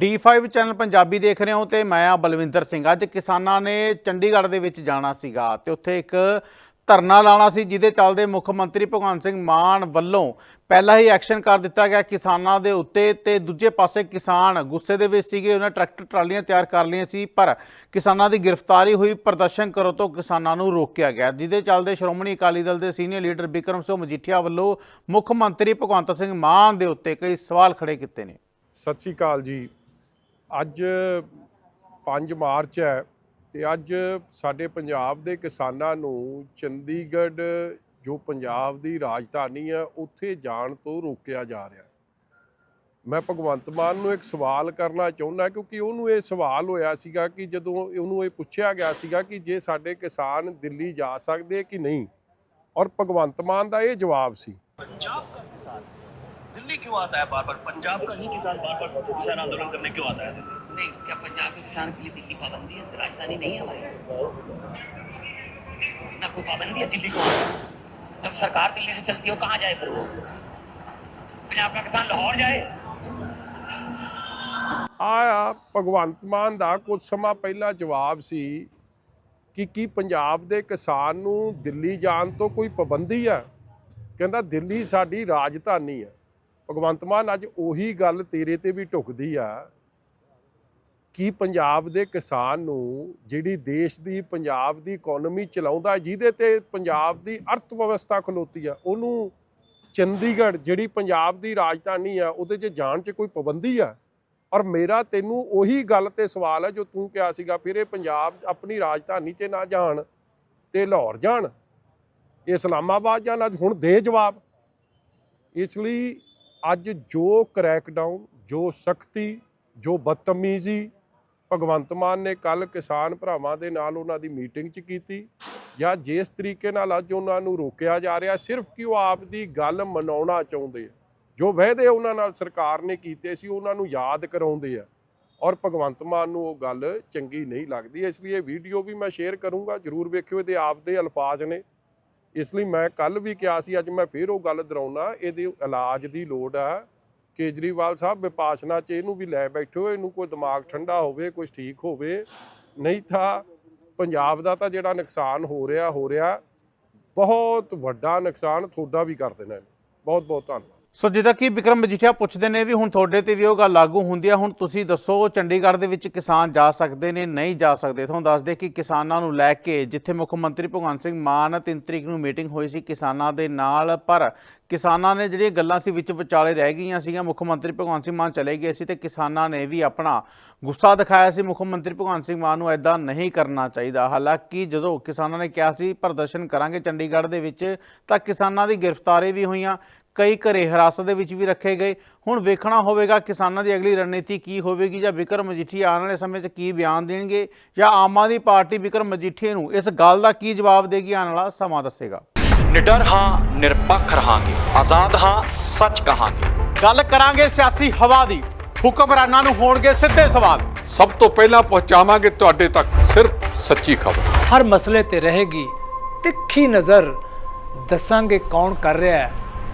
D5 channel Punjabi ਦੇਖ ਰਹੇ ਹੋ ਤੇ ਮੈਂ ਆ ਬਲਵਿੰਦਰ ਸਿੰਘ। ਅੱਜ ਕਿਸਾਨਾਂ ਨੇ ਚੰਡੀਗੜ੍ਹ ਦੇ ਵਿੱਚ ਜਾਣਾ ਸੀਗਾ ਤੇ ਉੱਥੇ ਇੱਕ ਧਰਨਾ ਲਾਉਣਾ ਸੀ ਜਿਹਦੇ ਚੱਲਦੇ ਮੁੱਖ ਮੰਤਰੀ ਭਗਵੰਤ ਸਿੰਘ ਮਾਨ ਵੱਲੋਂ ਪਹਿਲਾਂ ਹੀ ਐਕਸ਼ਨ ਕਰ ਦਿੱਤਾ ਗਿਆ ਕਿਸਾਨਾਂ ਦੇ ਉੱਤੇ ਤੇ ਦੂਜੇ ਪਾਸੇ ਕਿਸਾਨ ਗੁੱਸੇ ਦੇ ਵਿੱਚ ਸੀਗੇ, ਉਹਨਾਂ ਟਰੈਕਟਰ ਟਰਾਲੀਆਂ ਤਿਆਰ ਕਰ ਲਈਆਂ ਸੀ, ਪਰ ਕਿਸਾਨਾਂ ਦੀ ਗ੍ਰਿਫਤਾਰੀ ਹੋਈ, ਪ੍ਰਦਰਸ਼ਨ ਕਰੋ ਤੋਂ ਕਿਸਾਨਾਂ ਨੂੰ ਰੋਕਿਆ ਗਿਆ, ਜਿਹਦੇ ਚੱਲਦੇ ਸ਼੍ਰੋਮਣੀ ਅਕਾਲੀ ਦਲ ਦੇ ਸੀਨੀਅਰ ਲੀਡਰ ਬਿਕਰਮ ਸਿੰਘ ਮਜੀਠੀਆ ਵੱਲੋਂ ਮੁੱਖ ਮੰਤਰੀ ਭਗਵੰਤ ਸਿੰਘ ਮਾਨ ਦੇ ਉੱਤੇ ਕਈ ਸਵਾਲ ਖੜੇ ਕੀਤੇ ਨੇ। ਸਤਿ ਸ਼੍ਰੀ ਅਕਾਲ ਜੀ। ਅੱਜ 5 ਮਾਰਚ ਹੈ ਤੇ ਅੱਜ ਸਾਡੇ ਪੰਜਾਬ ਦੇ ਕਿਸਾਨਾਂ ਨੂੰ ਚੰਡੀਗੜ੍ਹ, ਜੋ ਪੰਜਾਬ ਦੀ ਰਾਜਧਾਨੀ ਹੈ, ਉੱਥੇ ਜਾਣ ਤੋਂ ਰੋਕਿਆ ਜਾ ਰਿਹਾ ਮੈਂ ਭਗਵੰਤ ਮਾਨ ਨੂੰ ਇੱਕ ਸਵਾਲ ਕਰਨਾ ਚਾਹੁੰਦਾ ਕਿਉਂਕਿ ਉਹਨੂੰ ਇਹ ਸਵਾਲ ਹੋਇਆ ਸੀਗਾ ਕਿ ਜਦੋਂ ਉਹਨੂੰ ਇਹ ਪੁੱਛਿਆ ਗਿਆ ਸੀਗਾ ਕਿ ਜੇ ਸਾਡੇ ਕਿਸਾਨ ਦਿੱਲੀ ਜਾ ਸਕਦੇ ਕਿ ਨਹੀਂ, ਔਰ ਭਗਵੰਤ ਮਾਨ ਦਾ ਇਹ ਜਵਾਬ ਸੀ। ਪੰਜਾਬ ਦਾ ਕਿਸਾਨ। दिल्ली क्यों आता है बार बार पंजाब का ही किसान बार बार किसान आंदोलन करने क्यों आता है दिल्ली नहीं क्या पंजाब के किसान के लिए दिल्ली पाबंदी है राजधानी नहीं है हमारी ना कोई पाबंदी है दिल्ली को आने की। जब सरकार दिल्ली से चलती हो कहाँ जाए फिर वो पंजाब का किसान लाहौर जाए ਆ ਭਗਵੰਤ ਮਾਨ ਦਾ ਕੁਝ ਸਮਾਂ ਪਹਿਲਾਂ ਜਵਾਬ ਸੀ ਕਿ ਕੀ ਪੰਜਾਬ ਦੇ ਕਿਸਾਨ ਨੂੰ ਦਿੱਲੀ ਜਾਣ ਤੋਂ ਕੋਈ ਪਾਬੰਦੀ ਆ ਕਹਿੰਦਾ ਦਿੱਲੀ ਸਾਡੀ ਰਾਜਧਾਨੀ ਆ ਭਗਵੰਤ ਮਾਨ, ਅੱਜ ਉਹੀ ਗੱਲ ਤੇਰੇ ਤੇ ਵੀ ਢੁਕਦੀ ਆ ਕਿ ਪੰਜਾਬ ਦੇ ਕਿਸਾਨ ਨੂੰ ਜਿਹੜੀ ਦੇਸ਼ ਦੀ ਪੰਜਾਬ ਦੀ ਇਕਨੋਮੀ ਚਲਾਉਂਦਾ, ਜਿਹਦੇ ਤੇ ਪੰਜਾਬ ਦੀ ਅਰਥ ਵਿਵਸਥਾ ਖਲੋਤੀ ਆ, ਉਹਨੂੰ ਚੰਡੀਗੜ੍ਹ ਜਿਹੜੀ ਪੰਜਾਬ ਦੀ ਰਾਜਧਾਨੀ ਆ, ਉਹਦੇ 'ਚ ਜਾਣ 'ਚ ਕੋਈ ਪਾਬੰਦੀ ਆ? ਔਰ ਮੇਰਾ ਤੈਨੂੰ ਉਹੀ ਗੱਲ ਤੇ ਸਵਾਲ ਹੈ ਜੋ ਤੂੰ ਕਿਹਾ ਸੀਗਾ, ਫਿਰ ਇਹ ਪੰਜਾਬ ਆਪਣੀ ਰਾਜਧਾਨੀ 'ਚ ਨਾ ਜਾਣ ਤੇ ਲਾਹੌਰ ਜਾਣ ਇਸਲਾਮਾਬਾਦ ਜਾਣ, ਅੱਜ ਹੁਣ ਦੇ ਜਵਾਬ। ਇਸ ਲਈ ਅੱਜ ਜੋ ਕ੍ਰੈਕਡਾਊਨ ਜੋ ਸਖਤੀ, ਜੋ ਬਦਤਮੀਜ਼ੀ, ਭਗਵੰਤ ਮਾਨ ਨੇ ਕੱਲ ਕਿਸਾਨ ਭਰਾਵਾਂ ਦੇ ਨਾਲ ਉਹਨਾਂ ਦੀ ਮੀਟਿੰਗ 'ਚ ਕੀਤੀ ਜਾਂ ਜਿਸ ਤਰੀਕੇ ਨਾਲ ਅੱਜ ਉਹਨਾਂ ਨੂੰ ਰੋਕਿਆ ਜਾ ਰਿਹਾ, ਸਿਰਫ ਕਿ ਉਹ ਆਪ ਦੀ ਗੱਲ ਮਨਾਉਣਾ ਚਾਹੁੰਦੇ ਆ। ਜੋ ਵਾਅਦੇ ਉਹਨਾਂ ਨਾਲ ਸਰਕਾਰ ਨੇ ਕੀਤੇ ਸੀ, ਉਹਨਾਂ ਨੂੰ ਯਾਦ ਕਰਾਉਂਦੇ ਆ ਔਰ ਭਗਵੰਤ ਮਾਨ ਨੂੰ ਉਹ ਗੱਲ ਚੰਗੀ ਨਹੀਂ ਲੱਗਦੀ, ਇਸ ਲਈ ਇਹ ਵੀਡੀਓ ਵੀ ਮੈਂ ਸ਼ੇਅਰ ਕਰੂੰਗਾ, ਜਰੂਰ ਵੇਖਿਓ, ਇਹਦੇ ਆਪ ਦੇ ਅਲਫਾਜ਼ ਨੇ। ਇਸ ਲਈ ਮੈਂ ਕੱਲ ਵੀ ਕਿਹਾ ਸੀ, ਅੱਜ ਮੈਂ ਫੇਰ ਉਹ ਗੱਲ ਦੁਹਰਾਉਣਾ ਇਹਦੇ ਇਲਾਜ ਦੀ ਲੋੜ ਆ ਕੇਜਰੀਵਾਲ ਸਾਹਿਬ, ਵਿਪਾਸ਼ਨਾ ਚ ਇਹਨੂੰ ਵੀ ਲੈ ਬੈਠੋ, ਇਹਨੂੰ ਕੋਈ ਦਿਮਾਗ ਠੰਡਾ ਹੋਵੇ ਕੁਝ ਠੀਕ ਹੋਵੇ। ਨਹੀਂ ਤਾਂ ਪੰਜਾਬ ਦਾ ਤਾਂ ਜਿਹੜਾ ਨੁਕਸਾਨ ਹੋ ਰਿਹਾ ਹੋ ਰਿਹਾ, ਬਹੁਤ ਵੱਡਾ ਨੁਕਸਾਨ ਤੁਹਾਡਾ ਵੀ ਕਰ ਦੇਣਾ। ਬਹੁਤ ਬਹੁਤ ਧੰਨਵਾਦ। ਸੋ ਜਿੱਦਾਂ ਕਿ ਵਿਕਰਮ ਮਜੀਠੀਆ ਪੁੱਛਦੇ ਨੇ ਵੀ ਹੁਣ ਤੁਹਾਡੇ ਤੇ ਵੀ ਉਹ ਗੱਲ ਲਾਗੂ ਹੁੰਦੀ ਆ, ਹੁਣ ਤੁਸੀਂ ਦੱਸੋ ਚੰਡੀਗੜ੍ਹ ਦੇ ਵਿੱਚ ਕਿਸਾਨ ਜਾ ਸਕਦੇ ਨੇ, ਨਹੀਂ ਜਾ ਸਕਦੇ। ਤੁਹਾਨੂੰ ਦੱਸਦੇ ਕਿ ਕਿਸਾਨਾਂ ਨੂੰ ਲੈ ਕੇ ਜਿੱਥੇ ਮੁੱਖ ਮੰਤਰੀ ਭਗਵੰਤ ਸਿੰਘ ਮਾਨ 3 ਤਰੀਕ ਨੂੰ ਮੀਟਿੰਗ ਹੋਈ ਸੀ ਕਿਸਾਨਾਂ ਦੇ ਨਾਲ, ਪਰ ਕਿਸਾਨਾਂ ਨੇ ਜਿਹੜੀਆਂ ਗੱਲਾਂ ਸੀ ਵਿੱਚ ਵਿਚਾਲੇ ਰਹਿ ਗਈਆਂ ਸੀਗੀਆਂ, ਮੁੱਖ ਮੰਤਰੀ ਭਗਵੰਤ ਸਿੰਘ ਮਾਨ ਚਲੇ ਗਏ ਸੀ ਤੇ ਕਿਸਾਨਾਂ ਨੇ ਵੀ ਆਪਣਾ ਗੁੱਸਾ ਦਿਖਾਇਆ ਸੀ। ਮੁੱਖ ਮੰਤਰੀ ਭਗਵੰਤ ਸਿੰਘ ਮਾਨ ਨੂੰ ਐਦਾਂ ਨਹੀਂ ਕਰਨਾ ਚਾਹੀਦਾ। ਹਾਲਾਂਕਿ ਜਦੋਂ ਕਿਸਾਨਾਂ ਨੇ ਕਿਹਾ ਸੀ ਪ੍ਰਦਰਸ਼ਨ ਕਰਾਂਗੇ ਚੰਡੀਗੜ੍ਹ ਦੇ ਵਿੱਚ, ਤਾਂ ਕਿਸਾਨਾਂ ਦੀ ਗ੍ਰਿਫਤਾਰੀ ਵੀ ਹੋਈਆਂ। ਕਈ ਘਰੇ ਹਿਰਾਸਤ ਦੇ ਵਿੱਚ ਵੀ ਰੱਖੇ ਗਏ। ਹੁਣ ਵੇਖਣਾ ਹੋਵੇਗਾ ਕਿਸਾਨਾਂ ਦੀ ਅਗਲੀ ਰਣਨੀਤੀ ਕੀ ਹੋਵੇਗੀ ਜਾਂ ਵਿਕਰਮ ਮਜੀਠੀਆ ਆਉਣ ਵਾਲੇ ਸਮੇਂ 'ਚ ਕੀ ਬਿਆਨ ਦੇਣਗੇ ਜਾਂ ਆਮ ਆਦਮੀ ਪਾਰਟੀ ਵਿਕਰਮ ਮਜੀਠੀਆ ਨੂੰ ਇਸ ਗੱਲ ਦਾ ਕੀ ਜਵਾਬ ਦੇਗੀ ਆਉਣ ਵਾਲਾ ਸਮਾਂ ਦੱਸੇਗਾ। ਨਿਡਰ ਹਾਂ ਨਿਰਪੱਖ ਰਹਾਂਗੇ। ਆਜ਼ਾਦ ਹਾਂ ਸੱਚ ਕਹਾਂਗੇ। ਗੱਲ ਕਰਾਂਗੇ ਸਿਆਸੀ ਹਵਾ ਦੀ। ਹੁਕਮਰਾਨਾਂ ਨੂੰ ਹੋਣਗੇ ਸਿੱਧੇ ਸਵਾਲ। ਸਭ ਤੋਂ ਪਹਿਲਾਂ ਪਹੁੰਚਾਵਾਂਗੇ ਤੁਹਾਡੇ ਤੱਕ ਸਿਰਫ ਸੱਚੀ ਖਬਰ। ਹਰ ਮਸਲੇ ਤੇ ਰਹੇਗੀ ਤਿੱਖੀ ਨਜ਼ਰ। ਦੱਸਾਂਗੇ ਕੌਣ ਕਰ ਰਿਹਾ ਹੈ।